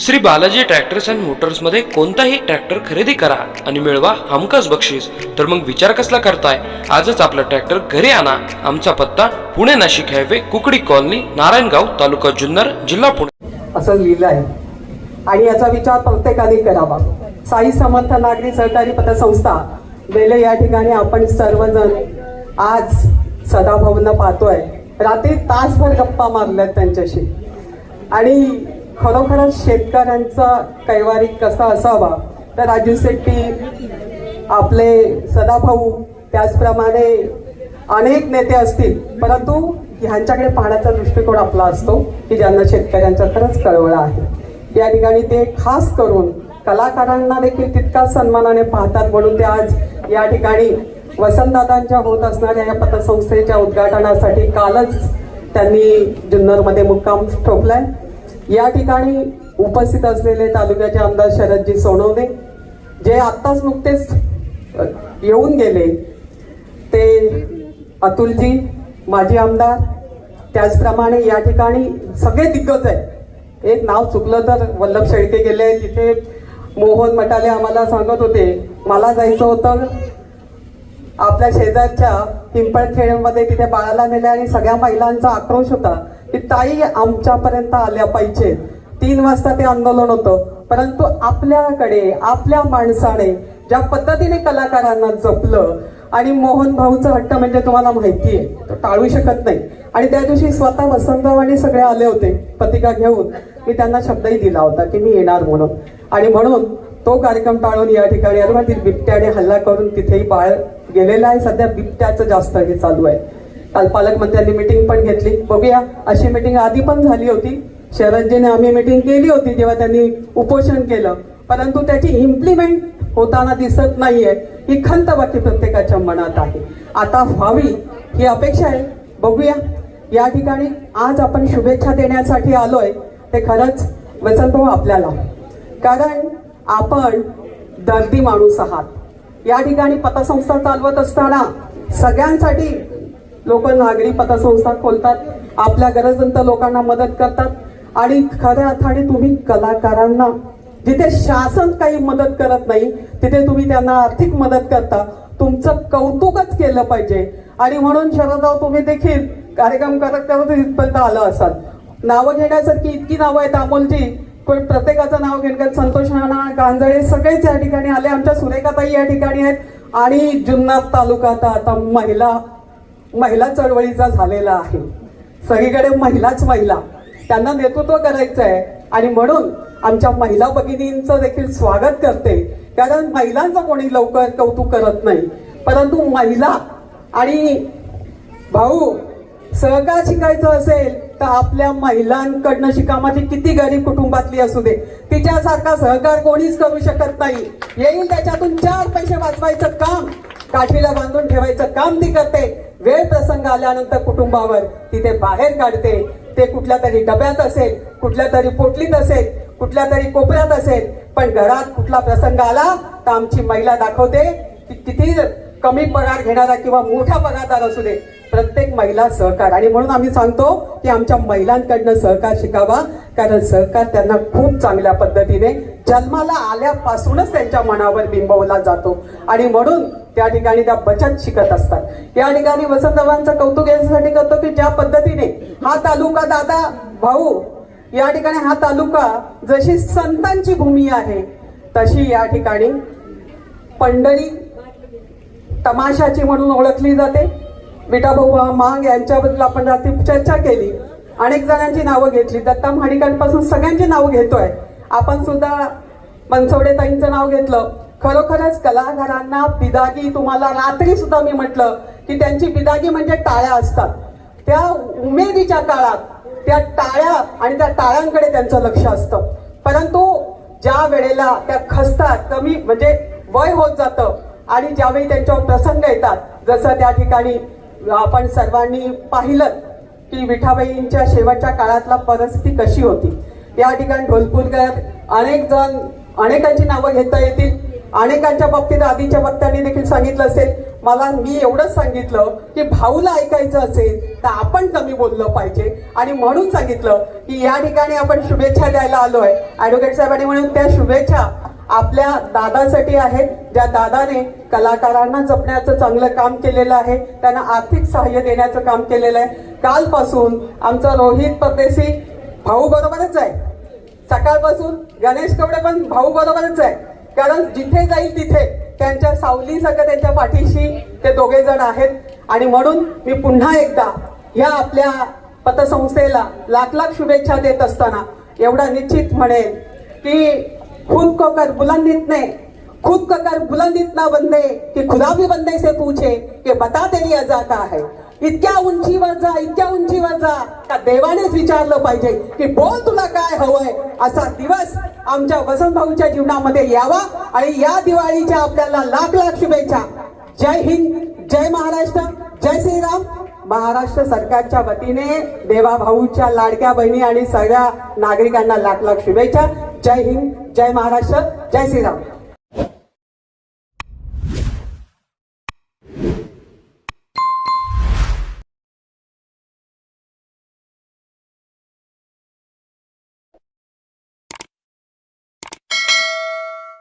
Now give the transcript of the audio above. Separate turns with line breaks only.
Shri Balaji tractors and मोटर्समध्ये कोणताही tractor खरेदी करा आणि मिळवा हमखास बक्षीस. तर मग विचार कसला करताय? आजच आपला ट्रॅक्टर घरी आणा. आमचा पत्ता पुणे नाशिक हायवे कुकडी कॉलनी नारायणगाव तालुका जुन्नर जिल्हा पुणे.
असं लिहिलं आहे. आणि याचा विचार प्रत्येकाने करावा. साई समर्थ नागरी सहकारी पतसंस्था गेले या ठिकाणी आपण सर्वजण आज सदाभाऊंना पाहतोय. रात्री तासभर गप्पा मारल्यात त्यांच्याशी. आणि खरोखरच शेतकऱ्यांचा कैवारी कसा असावा? तर राजू शेट्टी आपले सदाभाऊ त्याचप्रमाणे अनेक नेते असतील. परंतु ह्यांच्याकडे पाहण्याचा दृष्टिकोन आपला असतो की ज्यांना शेतकऱ्यांचा खरंच कळवळा आहे. या ठिकाणी ते खास करून कलाकारांना देखील तितकाच सन्मानाने पाहतात म्हणून ते आज या ठिकाणी वसंतदादांच्या होत असणाऱ्या या पतसंस्थेच्या उद्घाटनासाठी कालच त्यांनी जुन्नरमध्ये मुक्काम ठोकलाय. या ठिकाणी उपस्थित असलेले तालुक्याचे आमदार शरदजी सोनवणे जे आत्ताच नुकतेच येऊन गेले. ते अतुलजी माजी आमदार त्याचप्रमाणे या ठिकाणी सगळे दिग्गज आहेत. एक नाव चुकलं तर वल्लभ शेळके गेले तिथे मोहन मटाले आम्हाला सांगत होते मला जायचं होतं आपल्या शेजारच्या पिंपळखेडमध्ये तिथे बाळाला नेले आणि सगळ्या महिलांचा आक्रोश होता. की ताई आमच्यापर्यंत आल्या पाहिजे. तीन वाजता ते आंदोलन होतं. परंतु आपल्याकडे आपल्या माणसाने ज्या पद्धतीने कलाकारांना जपलं आणि मोहन भाऊचं हट्ट म्हणजे तुम्हाला माहिती आहे तो टाळू शकत नाही. आणि त्या दिवशी स्वतः वसंतराव आणि सगळे आले होते पत्रिका घेऊन. मी त्यांना शब्दही दिला होता की मी येणार म्हणून. आणि म्हणून तो कार्यक्रम टाळून या ठिकाणी बिबट्याने हल्ला करून तिथेही बाळ गेलेला आहे. सध्या बिबट्याचं जास्त हे चालू आहे. पालकमंत्र्यांनी मिटिंग पण घेतली. बघूया अशी मिटिंग आधी पण झाली होती. शरदजीने आम्ही मिटिंग केली होती जेव्हा त्यांनी उपोषण केलं. परंतु त्याची इम्प्लिमेंट होताना दिसत नाहीये. ही खंत बाकी प्रत्येकाच्या मनात आहे. आता व्हावी ही अपेक्षा आहे. बघूया. या ठिकाणी आज आपण शुभेच्छा देण्यासाठी आलोय. ते खरंच वसंतभाऊ आपल्याला. कारण आपण दर्दी माणूस आहात. या ठिकाणी पतसंस्था चालवत असताना सगळ्यांसाठी लोक नागरी पतसंस्था खोलतात आपल्या गरजवंत लोकांना मदत करतात. आणि खऱ्या अर्थाने तुम्ही कलाकारांना जिथे शासन काही मदत करत नाही तिथे तुम्ही त्यांना आर्थिक मदत करता. तुमचं कौतुकच केलं पाहिजे. आणि म्हणून शरदराव तुम्ही देखील कार्यक्रम करत करत इथपर्यंत आलं असाल. नावं घेण्यासारखी इतकी नावं आहेत अमोलजी. पण प्रत्येकाचं नाव घेणं संतोष नाना गांजळे सगळेच या ठिकाणी आले. आमच्या सुरेखाताई या ठिकाणी आहेत. आणि जुन्नर तालुका आता आता महिला महिला चळवळीचा झालेला आहे. सगळीकडे महिलाच महिला. त्यांना नेतृत्व करायचं आहे आणि म्हणून आमच्या महिला भगिनींचं देखील स्वागत करते. कारण महिलांचं कोणी लवकर कौतुक करत नाही. परंतु महिला आणि भाऊ सहकार शिकायचं असेल तर आपल्या महिलांकडनं शिका माझी किती गरीब कुटुंबातली असू दे. तिच्यासारखा सहकार कोणीच करू शकत नाही. येईल त्याच्यातून चार पैसे वाचवायचं काम. काठीला बांधून ठेवायचं काम ती करते. वेळ प्रसंग आल्यानंतर कुटुंबावर ती ते बाहेर काढते. ते कुठल्या तरी डब्यात असेल कुठल्या तरी पोटलीत असेल कुठल्या तरी कोपऱ्यात असेल पण घरात कुठला प्रसंग आला तर आमची महिला दाखवते की किती कमी पगार घेणारा किंवा मोठा पगारदार असू दे. प्रत्येक महिला सहकार. आणि म्हणून आम्ही सांगतो की आमच्या महिलांकडनं सहकार शिकावा. कारण सहकार त्यांना खूप चांगल्या पद्धतीने जन्माला आल्यापासूनच त्यांच्या मनावर बिंबवला जातो. आणि म्हणून त्या ठिकाणी त्या बचत शिकत असतात. या ठिकाणी वसंतरावांचं कौतुक यासाठी करतो की ज्या पद्धतीने हा तालुका दादा भाऊ या ठिकाणी हा तालुका जशी संतांची भूमी आहे तशी या ठिकाणी पंढरी तमाशाची म्हणून ओळखली जाते. विठाभाऊ मांग यांच्याबद्दल आपण रात्री चर्चा केली. अनेक जणांची नावं घेतली. दत्ता महाडिकांपासून सगळ्यांची नावं घेतोय. आपण सुद्धा मनसवडे ताईंचं नाव घेतलं. खरोखरच कलाकारांना बिदागी तुम्हाला रात्री सुद्धा मी म्हटलं की त्यांची बिदागी म्हणजे टाळ्या असतात. त्या उमेदीच्या काळात त्या टाळ्या आणि त्या टाळ्यांकडे त्यांचं लक्ष असतं. परंतु ज्या वेळेला त्या खसतात कमी म्हणजे वय होत जातं आणि ज्यावेळी त्यांच्यावर प्रसंग येतात जसं त्या ठिकाणी आपण सर्वांनी पाहिलं की विठाबाईंच्या शेवटच्या काळातला परिस्थिती कशी होती. या ठिकाणी ढोलपूरकर अनेक जण अनेकांची नावं घेता येतील. अनेकांच्या बाबतीत आधीच्या वक्त्यांनी देखील सांगितलं असेल. मला मी एवढंच सांगितलं की भाऊला ऐकायचं असेल तर आपण कमी बोललं पाहिजे. आणि म्हणून सांगितलं की या ठिकाणी आपण शुभेच्छा द्यायला आलो आहे ॲडव्होकेट साहेबांनी म्हणून त्या शुभेच्छा आपल्या दादासाठी आहेत. ज्या दादाने कलाकारांना जपण्याचं चांगलं काम केलेलं आहे त्यांना आर्थिक सहाय्य देण्याचं काम केलेलं आहे. कालपासून आमचा रोहित परदेशी भाऊ बरोबरच आहे. सकाळपासून गणेश कवडे पण भाऊ बरोबरच आहे. कारण जिथे जाईल तिथे त्यांच्या सावली सगळं त्यांच्या पाठीशी ते दोघे जण आहेत. आणि म्हणून मी पुन्हा एकदा ह्या आपल्या पतसंस्थेला लाख लाख शुभेच्छा देत असताना एवढा निश्चित म्हणेन की खुद को कर बुलंद खुद को कर बुलंद इतना बंदे की खुदा भी बंदे से पूछे की बता तेरी अजा का है? इतक्या उंचीवर जा इतक्या उंचीवर जा. का देवानेच विचारलं पाहिजे की बोल तुला काय हवंय? असा दिवस आमच्या वसंत भाऊच्या जीवनामध्ये यावा आणि या दिवाळीच्या आपल्याला लाख लाख शुभेच्छा. जय हिंद जय महाराष्ट्र जय श्रीराम. महाराष्ट्र सरकारच्या वतीने देवा भाऊच्या लाडक्या बहिणी आणि सगळ्या नागरिकांना लाख लाख शुभेच्छा. जय हिंद जय महाराष्ट्र जय श्रीराम.